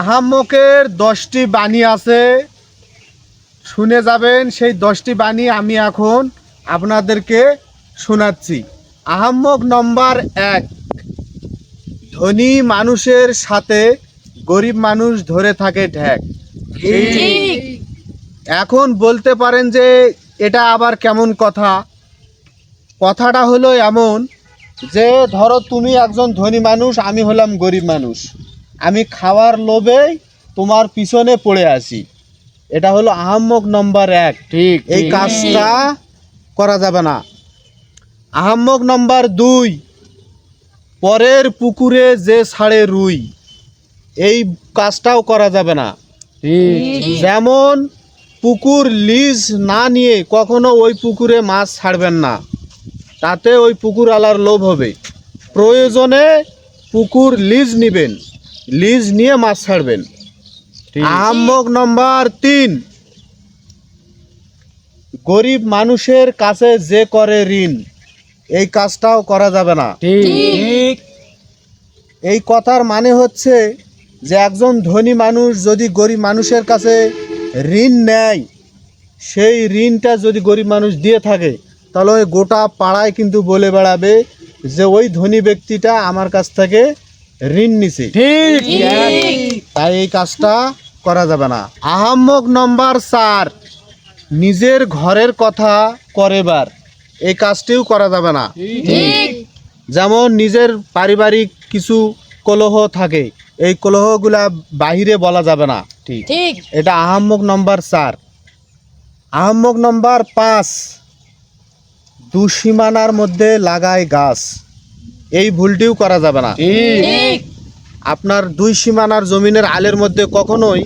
আহাম্মকের দশটি বাণী আছে। শুনে যাবেন সেই দশটি বাণী আমি এখন আপনাদেরকে শোনাচ্ছি। আহাম্মক নম্বর এক ধনী মানুষের সাথে গরিব মানুষ ধরে থাকে ঢ্যাক এখন বলতে পারেন যে এটা আবার কেমন কথা? কথাটা হলো এমন যে ধরো তুমি একজন ধনী মানুষ আমি হলাম গরিব মানুষ। আমি খাওয়ার লোভেই তোমার পিছনে পড়ে আসি এটা হলো আহাম্মক নম্বর এক। ঠিক এই কাজটা করা যাবে না। আহাম্মক নম্বর দুই পরের পুকুরে যে ছাড়ে রুই এই কাজটাও করা যাবে না। যেমন পুকুর লিজ না নিয়ে কখনো ওই পুকুরে মাছ ছাড়বেন না তাতে ওই পুকুর আলার লোভ হবে। প্রয়োজনে পুকুর লিজ নিবেন। লিজ নিয়ে মাছ ছাড়বেন। ঠিক। আহাম্মক নম্বর তিন। গরিব মানুষের কাছে যে করে ঋণ এই কাজটাও করা যাবে না। ঠিক। এই কথার মানে হচ্ছে যে একজন ধনী মানুষ যদি গরিব মানুষের কাছে ঋণ নেয় সেই ঋণটা যদি গরিব মানুষ দিয়ে থাকে তাহলে ওই গোটা পাড়ায় কিন্তু বলে বেড়াবে যে ওই ধনী ব্যক্তিটা আমার কাছ থেকে ঋণ নিছে। ঠিক। তাই এই কাজটা করা যাবে না। আহাম্মক নম্বর চার। নিজের ঘরের কথা করেবার। এই কাজটিও করা যাবে না। যেমন নিজের পারিবারিক কিছু কলহ থাকে এই কলহগুলা বাহিরে বলা যাবে না। ঠিক। ঠিক। এটা আহাম্মক নম্বর চার। আহাম্মক নম্বর পাঁচ। দুসীমানার মধ্যে লাগায় গাছ। এই ভুলটিও করা যাবে না। আপনার দুই সীমানার জমিনের আলের মধ্যে কখনোই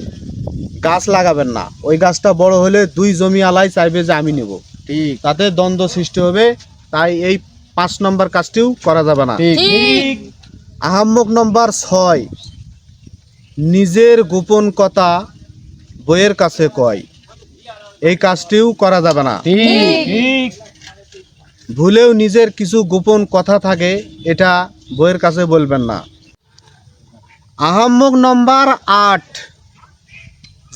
গাছ লাগাবেন না। ওই গাছটা বড় হলে দুই জমি আলাই চাইবে যে আমি নেব। ঠিক। তাতে দ্বন্দ্ব সৃষ্টি হবে তাই এই পাঁচ নম্বর কাজটিও করা যাবে না। আহাম্মক নম্বর ছয় নিজের গোপন কথা বইয়ের কাছে কয়। এই কাজটিও করা যাবে না। ঠিক। ঠিক। ভুলেও নিজের কিছু গোপন কথা থাকে এটা বইয়ের কাছে বলবেন না। আহাম্মক নম্বর আট।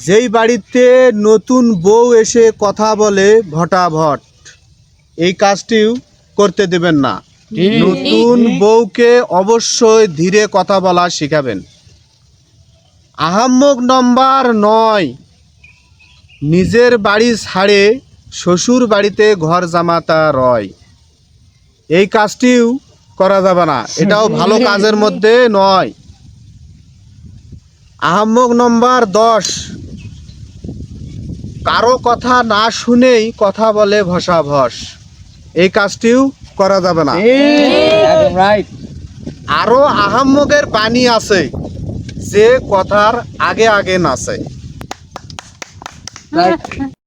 যেই বাড়িতে নতুন বউ এসে কথা বলে ভটাভট এই কাজটিও করতে দেবেন না। নতুন বউকে অবশ্যই ধীরে কথা বলা শেখাবেন। আহাম্মক নম্বর নয়। নিজের বাড়ি ছাড়ে শ্বশুর বাড়িতে ঘর জামাতা রয়। এই কাজটিও করা যাবে না। এটাও ভালো কাজের মধ্যে নয়। আহাম্মক নম্বর দশ। কারও কথা না শুনেই কথা বলে ভসা ভস। এই কাজটিও করা যাবে না। রাইট আরও আহাম্মকের বাণী আছে যে কথার আগে আগে নাচে। রাইট